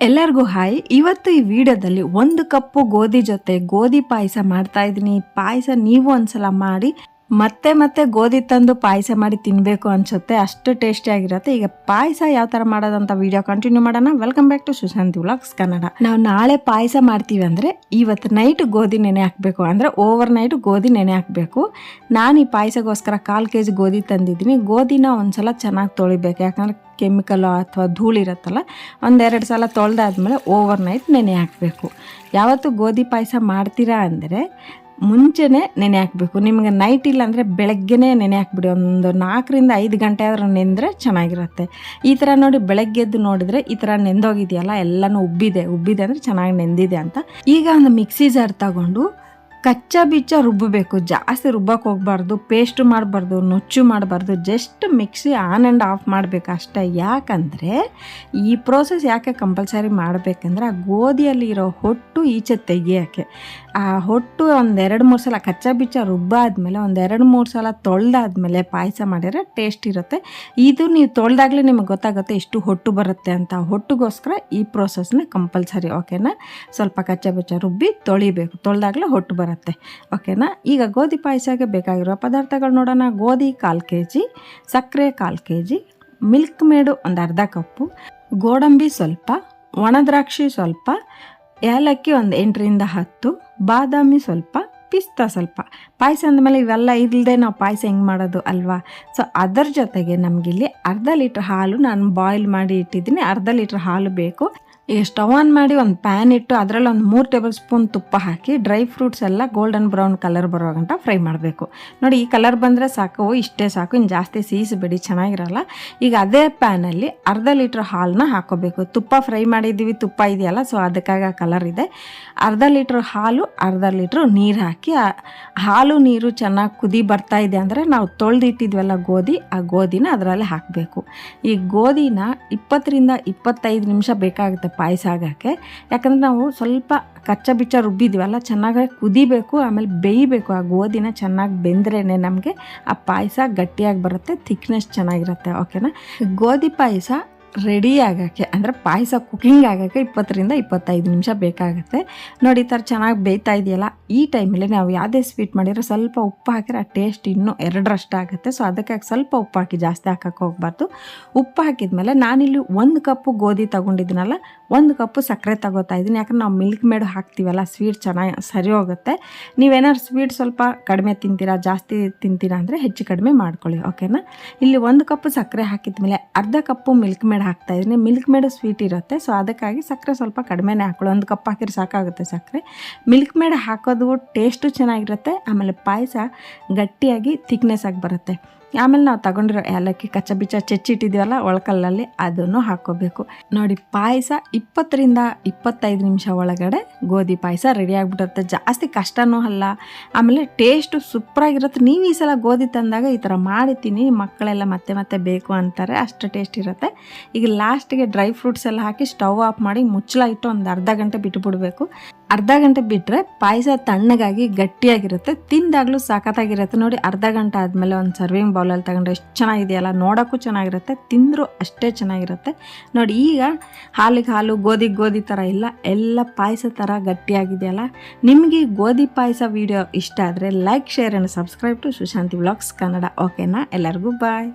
ಎಲ್ಲರಿಗೂ ಹಾಯ್. ಇವತ್ತು ಈ ವಿಡಿಯೋದಲ್ಲಿ ಒಂದು ಕಪ್ಪು ಗೋಧಿ ಜೊತೆ ಗೋಧಿ ಪಾಯಸ ಮಾಡ್ತಾ ಇದ್ದೀನಿ. ಪಾಯಸ ನೀವು ಒಂದ್ಸಲ ಮಾಡಿ. ಮತ್ತೆ ಮತ್ತೆ ಗೋಧಿ ತಂದು ಪಾಯಸ ಮಾಡಿ ತಿನ್ನಬೇಕು ಅನ್ಸುತ್ತೆ. ಅಷ್ಟು ಟೇಸ್ಟಿ ಆಗಿರುತ್ತೆ. ಈಗ ಪಾಯಸ ಯಾವ ಥರ ಮಾಡೋದಂತ ವಿಡಿಯೋ ಕಂಟಿನ್ಯೂ ಮಾಡೋಣ. Welcome back to Sushanti vlogs Kannada ನಾವು ನಾಳೆ ಪಾಯಸ ಮಾಡ್ತೀವಿ ಅಂದರೆ ಇವತ್ತು ನೈಟ್ ಗೋಧಿ ನೆನೆ ಹಾಕಬೇಕು. ಅಂದರೆ ಓವರ್ ನೈಟ್ ಗೋಧಿ ನೆನೆ ಹಾಕಬೇಕು. ನಾನು ಈ ಪಾಯಸಗೋಸ್ಕರ ಕಾಲು ಕೆ ಜಿ ಗೋಧಿ ತಂದಿದ್ದೀನಿ. ಗೋಧಿನ ಒಂದ್ಸಲ ಚೆನ್ನಾಗಿ ತೊಳಿಬೇಕು. ಯಾಕಂದರೆ ಕೆಮಿಕಲ್ ಅಥವಾ ಧೂಳಿರುತ್ತಲ್ಲ ಒಂದೆರಡು ಸಲ ತೊಳೆದಾದ್ಮೇಲೆ ಓವರ್ ನೈಟ್ ನೆನೆ ಹಾಕಬೇಕು. ಯಾವತ್ತು ಗೋಧಿ ಪಾಯಸ ಮಾಡ್ತೀರಾ ಅಂದರೆ ಮುಂಚೆನೇ ನೆನೆ ಹಾಕಬೇಕು. ನಿಮಗೆ ನೈಟ್ ಇಲ್ಲ ಅಂದರೆ ಬೆಳಗ್ಗೆನೇ ನೆನೆ ಹಾಕ್ಬಿಡಿ. ಒಂದು ನಾಲ್ಕರಿಂದ ಐದು ಗಂಟೆ ಆದರೂ ನೆಂದರೆ ಚೆನ್ನಾಗಿರುತ್ತೆ. ಈ ಥರ ನೋಡಿ ಬೆಳಗ್ಗೆ ಎದ್ದು ನೋಡಿದರೆ ಈ ಥರ ನೆಂದೋಗಿದೆಯಲ್ಲ, ಎಲ್ಲನೂ ಉಬ್ಬಿದೆ. ಉಬ್ಬಿದೆ ಅಂದರೆ ಚೆನ್ನಾಗಿ ನೆಂದಿದೆ ಅಂತ. ಈಗ ಒಂದು ಮಿಕ್ಸಿ ಜಾರ್ ತಗೊಂಡು ಕಚ್ಚಾ ಬಿಚ್ಚ ರುಬ್ಬಬೇಕು. ಜಾಸ್ತಿ ರುಬ್ಬಕ್ಕೆ ಹೋಗ್ಬಾರ್ದು, ಪೇಸ್ಟ್ ಮಾಡಬಾರ್ದು, ನುಚ್ಚು ಮಾಡಬಾರ್ದು, just mixie on and off ಮಾಡಬೇಕು ಅಷ್ಟೇ. ಯಾಕಂದರೆ ಈ ಪ್ರೋಸೆಸ್ ಯಾಕೆ ಕಂಪಲ್ಸರಿ ಮಾಡಬೇಕಂದ್ರೆ ಆ ಗೋಧಿಯಲ್ಲಿ ಇರೋ ಹೊಟ್ಟು ಈಚೆ ತೆಗಿಯೋಕ್ಕೆ. ಆ ಹೊಟ್ಟು ಒಂದೆರಡು ಮೂರು ಸಲ ಕಚ್ಚಾ ಬಿಚ್ಚ ರುಬ್ಬಾದ್ಮೇಲೆ, ಒಂದೆರಡು ಮೂರು ಸಲ ತೊಳೆದಾದ್ಮೇಲೆ ಪಾಯಸ ಮಾಡಿದರೆ ಟೇಸ್ಟ್ ಇರುತ್ತೆ. ಇದು ನೀವು ತೊಳೆದಾಗಲೇ ನಿಮಗೆ ಗೊತ್ತಾಗುತ್ತೆ ಎಷ್ಟು ಹೊಟ್ಟು ಬರುತ್ತೆ ಅಂತ. ಹೊಟ್ಟುಗೋಸ್ಕರ ಈ ಪ್ರೋಸೆಸ್ನ ಕಂಪಲ್ಸರಿ ಓಕೆನಾ ಸ್ವಲ್ಪ ಕಚ್ಚಾ ಬಿಚ್ಚ ರುಬ್ಬಿ ತೊಳಿಬೇಕು. ತೊಳೆದಾಗಲೇ ಹೊಟ್ಟು ಬರುತ್ತೆ. ಓಕೆನಾ? ಈಗ ಗೋಧಿ ಪಾಯಸಕ್ಕೆ ಬೇಕಾಗಿರೋ ಪದಾರ್ಥಗಳು ನೋಡೋಣ. ಗೋಧಿ ಕಾಲು ಕೆ ಜಿ ಸಕ್ಕರೆ ಕಾಲು ಕೆ ಜಿ ಮಿಲ್ಕ್ ಮೇಡು ಒಂದು ಅರ್ಧ ಕಪ್ಪು, ಗೋಡಂಬಿ ಸ್ವಲ್ಪ, ಒಣದ್ರಾಕ್ಷಿ ಸ್ವಲ್ಪ, ಏಲಕ್ಕಿ ಒಂದು ಎಂಟರಿಂದ ಹತ್ತು, ಬಾದಾಮಿ ಸ್ವಲ್ಪ, ಪಿಸ್ತಾ ಸ್ವಲ್ಪ. ಪಾಯಸ ಅಂದಮೇಲೆ ಇವೆಲ್ಲ ಇಲ್ಲದೆ ನಾವು ಪಾಯಸ ಹೆಂಗೆ ಮಾಡೋದು ಅಲ್ವಾ? ಸೊ ಅದರ ಜೊತೆಗೆ ನಮಗಿಲ್ಲಿ ಅರ್ಧ ಲೀಟ್ರ್ ಹಾಲು ನಾನು ಬಾಯ್ಲ್ ಮಾಡಿ ಇಟ್ಟಿದ್ದೀನಿ. ಅರ್ಧ ಲೀಟ್ರ್ ಹಾಲು ಬೇಕು. ಈಗ ಸ್ಟವ್ ಆನ್ ಮಾಡಿ ಒಂದು ಪ್ಯಾನ್ ಇಟ್ಟು ಅದರಲ್ಲಿ ಒಂದು ಮೂರು ಟೇಬಲ್ ಸ್ಪೂನ್ ತುಪ್ಪ ಹಾಕಿ ಡ್ರೈ ಫ್ರೂಟ್ಸ್ ಎಲ್ಲ ಗೋಲ್ಡನ್ ಬ್ರೌನ್ ಕಲರ್ ಬರೋ ಫ್ರೈ ಮಾಡಬೇಕು. ನೋಡಿ, ಈ ಕಲರ್ ಬಂದರೆ ಸಾಕು, ಇಷ್ಟೇ ಸಾಕು ಇನ್ನು ಜಾಸ್ತಿ ಸೀಸಬೇಡಿ, ಚೆನ್ನಾಗಿರಲ್ಲ. ಈಗ ಅದೇ ಪ್ಯಾನಲ್ಲಿ ಅರ್ಧ ಲೀಟ್ರ್ ಹಾಲನ್ನ ಹಾಕೋಬೇಕು. ತುಪ್ಪ ಫ್ರೈ ಮಾಡಿದ್ದೀವಿ, ತುಪ್ಪ ಇದೆಯಲ್ಲ ಸೊ ಅದಕ್ಕಾಗಿ ಕಲರ್ ಇದೆ. ಅರ್ಧ ಲೀಟ್ರ್ ಹಾಲು, ಅರ್ಧ ಲೀಟ್ರ್ ನೀರು ಹಾಕಿ ಹಾಲು ನೀರು ಚೆನ್ನಾಗಿ ಕುದಿ ಬರ್ತಾ ಇದೆ ಅಂದರೆ ನಾವು ತೊಳೆದಿಟ್ಟಿದ್ವಲ್ಲ ಗೋಧಿ, ಆ ಗೋಧಿನ ಅದರಲ್ಲಿ ಹಾಕಬೇಕು. ಈ ಗೋಧಿನ ಇಪ್ಪತ್ತರಿಂದ ಇಪ್ಪತ್ತೈದು ನಿಮಿಷ ಬೇಕಾಗುತ್ತೆ. ಪಾಯಸ ಆಗೋಕ್ಕೆ. ಯಾಕಂದರೆ ನಾವು ಸ್ವಲ್ಪ ಕಚ್ಚ ಬಿಚ್ಚ ರುಬ್ಬಿದ್ವಲ್ಲ ಚೆನ್ನಾಗಿ ಕುದಿಬೇಕು, ಆಮೇಲೆ ಬೇಯಬೇಕು. ಆ ಗೋಧಿನ ಚೆನ್ನಾಗಿ ಬೆಂದ್ರೇ ನಮಗೆ ಆ ಪಾಯಸ ಗಟ್ಟಿಯಾಗಿ ಬರುತ್ತೆ ಥಿಕ್ನೆಸ್ ಚೆನ್ನಾಗಿರುತ್ತೆ ಓಕೆನಾ ಗೋಧಿ ಪಾಯಸ ರೆಡಿ ಆಗೋಕ್ಕೆ, ಅಂದರೆ ಪಾಯಸ ಕುಕಿಂಗ್ ಆಗೋಕ್ಕೆ ಇಪ್ಪತ್ತರಿಂದ ಇಪ್ಪತ್ತೈದು ನಿಮಿಷ ಬೇಕಾಗುತ್ತೆ. ನೋಡಿ, ಈ ಥರ ಚೆನ್ನಾಗಿ ಬೇಯ್ತಾ ಇದೆಯಲ್ಲ, ಈ ಟೈಮಲ್ಲಿ ನಾವು ಯಾವುದೇ ಸ್ವೀಟ್ ಮಾಡಿದ್ರೆ ಸ್ವಲ್ಪ ಉಪ್ಪು ಹಾಕಿದ್ರೆ ಆ ಟೇಸ್ಟ್ ಇನ್ನೂ ಎರಡರಷ್ಟು ಆಗುತ್ತೆ ಸೊ ಅದಕ್ಕಾಗಿ ಸ್ವಲ್ಪ ಉಪ್ಪು ಹಾಕಿ ಜಾಸ್ತಿ ಹಾಕಕ್ಕೆ ಹೋಗ್ಬಾರ್ದು. ಉಪ್ಪು ಹಾಕಿದ್ಮೇಲೆ ನಾನಿಲ್ಲಿ ಒಂದು ಕಪ್ಪು ಗೋಧಿ ತೊಗೊಂಡಿದ್ದೀನಲ್ಲ, ಒಂದು ಕಪ್ಪು ಸಕ್ಕರೆ ತಗೋತಾ ಇದ್ದೀನಿ. ಯಾಕಂದ್ರೆ ನಾವು ಮಿಲ್ಕ್ ಮೇಡು ಹಾಕ್ತೀವಲ್ಲ ಸ್ವೀಟ್ ಚೆನ್ನಾಗಿ ಸರಿ ಹೋಗುತ್ತೆ. ನೀವೇನಾದ್ರು ಸ್ವೀಟ್ ಸ್ವಲ್ಪ ಕಡಿಮೆ ತಿಂತೀರಾ, ಜಾಸ್ತಿ ತಿಂತೀರಾ ಅಂದರೆ ಹೆಚ್ಚು ಕಡಿಮೆ ಮಾಡ್ಕೊಳ್ಳಿ ಓಕೆನಾ ಇಲ್ಲಿ ಒಂದು ಕಪ್ಪು ಸಕ್ಕರೆ ಹಾಕಿದ್ಮೇಲೆ ಅರ್ಧ ಕಪ್ಪು ಮಿಲ್ಕ್ ಮೇಡ್ ಹಾಕ್ತಾ ಇದ್ದೀನಿ. ಮಿಲ್ಕ್ ಮೇಡ್ ಸ್ವೀಟ್ ಇರುತ್ತೆ. ಸೊ ಅದಕ್ಕಾಗಿ ಸಕ್ಕರೆ ಸ್ವಲ್ಪ ಕಡಿಮೆನೇ ಹಾಕೊಳ್ಳಿ. ಒಂದು ಕಪ್ ಹಾಕಿದ್ರೆ ಸಾಕಾಗುತ್ತೆ ಸಕ್ಕರೆ. ಮಿಲ್ಕ್ ಮೇಡ್ ಹಾಕೋದು ಟೇಸ್ಟು ಚೆನ್ನಾಗಿರುತ್ತೆ. ಆಮೇಲೆ ಪಾಯಸ ಗಟ್ಟಿಯಾಗಿ ಥಿಕ್ನೆಸ್ ಆಗಿ ಬರುತ್ತೆ. ಆಮೇಲೆ ನಾವು ತಗೊಂಡಿರೋ ಏಲಕ್ಕಿ ಕಚ್ಚ ಬಿಚ್ಚ ಚೆಚ್ಚಿಟ್ಟಿದ್ದೀವಲ್ಲ, ಒಳಕಲ್ಲಲ್ಲಿ ಅದನ್ನು ಹಾಕ್ಕೋಬೇಕು. ನೋಡಿ, ಪಾಯಸ ಇಪ್ಪತ್ತರಿಂದ ಇಪ್ಪತ್ತೈದು ನಿಮಿಷ ಒಳಗಡೆ ಗೋಧಿ ಪಾಯಸ ರೆಡಿ ಆಗಿಬಿಡುತ್ತೆ ಜಾಸ್ತಿ ಕಷ್ಟನೂ ಅಲ್ಲ. ಆಮೇಲೆ ಟೇಸ್ಟು ಸೂಪರಾಗಿರುತ್ತೆ. ನೀವು ಈ ಸಲ ಗೋಧಿ ತಂದಾಗ ಈ ಥರ ಮಾಡಿದ್ದೀನಿ, ಮಕ್ಕಳೆಲ್ಲ ಮತ್ತೆ ಮತ್ತೆ ಬೇಕು ಅಂತಾರೆ, ಅಷ್ಟು ಟೇಸ್ಟ್ ಇರುತ್ತೆ. ಈಗ ಲಾಸ್ಟಿಗೆ ಡ್ರೈ ಫ್ರೂಟ್ಸ್ ಎಲ್ಲ ಹಾಕಿ ಸ್ಟವ್ ಆಫ್ ಮಾಡಿ ಮುಚ್ಚಲ ಇಟ್ಟು ಒಂದು ಅರ್ಧ ಗಂಟೆ ಬಿಟ್ಟುಬಿಡಬೇಕು ಅರ್ಧ ಗಂಟೆ ಬಿಟ್ಟರೆ ಪಾಯಸ ತಣ್ಣಗಾಗಿ ಗಟ್ಟಿಯಾಗಿರುತ್ತೆ. ತಿಂದಾಗಲೂ ಸಖತ್ತಾಗಿರುತ್ತೆ ನೋಡಿ, ಅರ್ಧ ಗಂಟೆ ಆದಮೇಲೆ ಒಂದು ಸರ್ವಿಂಗ್ ಬೌಲಲ್ಲಿ ತಗೊಂಡ್ರೆ ಎಷ್ಟು ಚೆನ್ನಾಗಿದೆಯಲ್ಲ. ನೋಡೋಕ್ಕೂ ಚೆನ್ನಾಗಿರುತ್ತೆ, ತಿಂದರೂ ಅಷ್ಟೇ ಚೆನ್ನಾಗಿರುತ್ತೆ. ನೋಡಿ, ಈಗ ಹಾಲಿಗೆ ಹಾಲು, ಗೋಧಿ ಗೋಧಿ ಥರ ಇಲ್ಲ, ಎಲ್ಲ ಪಾಯಸ ಥರ ಗಟ್ಟಿಯಾಗಿದೆಯಲ್ಲ. ನಿಮಗೆ ಗೋಧಿ ಪಾಯಸ ವಿಡಿಯೋ ಇಷ್ಟ ಆದರೆ like share and subscribe to Sushanti vlogs Kannada ಓಕೆನಾ ಎಲ್ಲರಿಗೂ ಬಾಯ್